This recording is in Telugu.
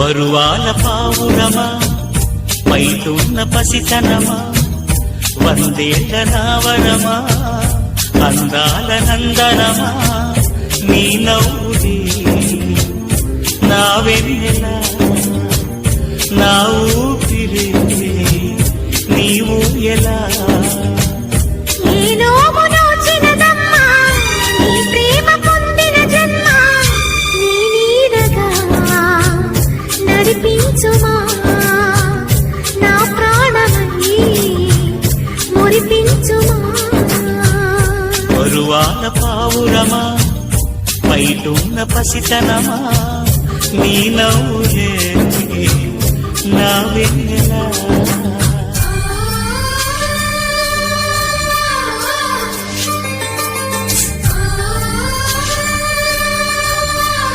బరువాల పావురమా? పైతున్న పసితనమా? వందేట నావరమా అందాల నందనమా? నీ నవ్వుది నా వెన్నెల నా ఊరు నడిపించుమా, నా ప్రాణమై మురిపించుమా. బరువాల పావురమా? పైటున్న పసితనమా? నీ నవ్వులే నా వెన్నెలా